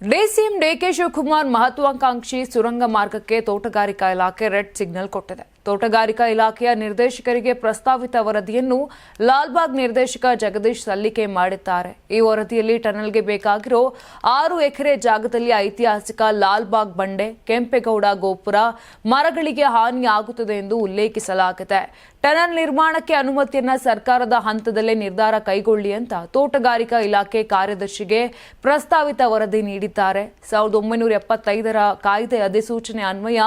DCM DK Shivakumar ಮಹತ್ವಾಕಾಂಕ್ಷಿ ಸುರಂಗ ಮಾರ್ಗಕ್ಕೆ ತೋಟಗಾರಿಕಾ ಇಲಾಖೆ ರೆಡ್ ಸಿಗ್ನಲ್ ಕೊಟ್ಟಿದೆ. ತೋಟಗಾರಿಕಾ ಇಲಾಖೆಯ ನಿರ್ದೇಶಕರಿಗೆ ಪ್ರಸ್ತಾವಿತ ವರದಿಯನ್ನು ಲಾಲ್ಬಾಗ್ ನಿರ್ದೇಶಕ ಜಗದೀಶ್ ಸಲ್ಲಿಕೆ ಮಾಡಿದ್ದಾರೆ. ಈ ವರದಿಯಲ್ಲಿ ಟನಲ್ಗೆ ಬೇಕಾಗಿರೋ ಆರು ಎಕರೆ ಜಾಗದಲ್ಲಿ ಐತಿಹಾಸಿಕ ಲಾಲ್ಬಾಗ್ ಬಂಡೆ, ಕೆಂಪೇಗೌಡ ಗೋಪುರ, ಮರಗಳಿಗೆ ಹಾನಿಯಾಗುತ್ತದೆ ಎಂದು ಉಲ್ಲೇಖಿಸಲಾಗಿದೆ. ಟನಲ್ ನಿರ್ಮಾಣಕ್ಕೆ ಅನುಮತಿಯನ್ನ ಸರ್ಕಾರದ ಹಂತದಲ್ಲೇ ನಿರ್ಧಾರ ಕೈಗೊಳ್ಳಿ ಅಂತ ತೋಟಗಾರಿಕಾ ಇಲಾಖೆ ಕಾರ್ಯದರ್ಶಿಗೆ ಪ್ರಸ್ತಾವಿತ ವರದಿ ನೀಡಿದ್ದಾರೆ. ಸಾವಿರದ ಒಂಬೈನೂರ ಎಪ್ಪತ್ತೈದರ ಕಾಯ್ದೆ ಅಧಿಸೂಚನೆ ಅನ್ವಯ,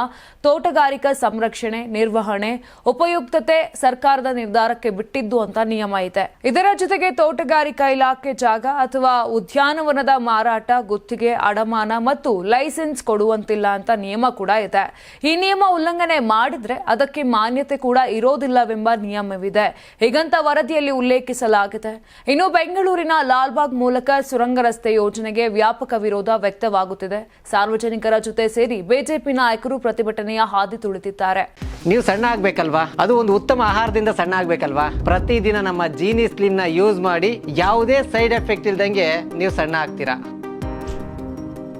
ತೋಟಗಾರಿಕಾ ಸಂರಕ್ಷಣೆ, ನಿರ್ವಹಣೆ, ಉಪಯುಕ್ತತೆ ಸರ್ಕಾರದ ನಿರ್ಧಾರಕ್ಕೆ ಬಿಟ್ಟಿದ್ದು ಅಂತ ನಿಯಮ ಇದೆ. ಇದರ ಜೊತೆಗೆ ತೋಟಗಾರಿಕಾ ಇಲಾಖೆ ಜಾಗ ಅಥವಾ ಉದ್ಯಾನವನದ ಮಾರಾಟ, ಗುತ್ತಿಗೆ, ಅಡಮಾನ ಮತ್ತು ಲೈಸೆನ್ಸ್ ಕೊಡುವಂತಿಲ್ಲ ಅಂತ ನಿಯಮ ಕೂಡ ಇದೆ. ಈ ನಿಯಮ ಉಲ್ಲಂಘನೆ ಮಾಡಿದ್ರೆ ಅದಕ್ಕೆ ಮಾನ್ಯತೆ ಕೂಡ ಇರೋದಿಲ್ಲವೆಂಬ ನಿಯಮವಿದೆ. ಹೀಗಂತ ವರದಿಯಲ್ಲಿ ಉಲ್ಲೇಖಿಸಲಾಗಿದೆ. ಇನ್ನು ಬೆಂಗಳೂರಿನ ಲಾಲ್ಬಾಗ್ ಮೂಲಕ ಸುರಂಗ ರಸ್ತೆ ಯೋಜನೆಗೆ ವ್ಯಾಪಕ ವಿರೋಧ ವ್ಯಕ್ತವಾಗುತ್ತಿದೆ. ಸಾರ್ವಜನಿಕರ ಜೊತೆ ಸೇರಿ ಬಿಜೆಪಿ ನಾಯಕರು ಪ್ರತಿಭಟನೆಯ ಹಾದಿ ತುಳಿತಿದ್ದಾರೆ ನೀವು ಸಣ್ಣ ಆಗ್ಬೇಕಲ್ವಾ? ಅದು ಒಂದು ಉತ್ತಮ ಆಹಾರದಿಂದ ಸಣ್ಣ ಆಗ್ಬೇಕಲ್ವಾ? ಪ್ರತಿದಿನ ನಮ್ಮ ಜೀನಿ ಸ್ಲಿಮ್ನ ಯೂಸ್ ಮಾಡಿ ಯಾವುದೇ ಸೈಡ್ ಎಫೆಕ್ಟ್ ಇಲ್ದಂಗೆ ನೀವು ಸಣ್ಣ ಆಗ್ತೀರಾ?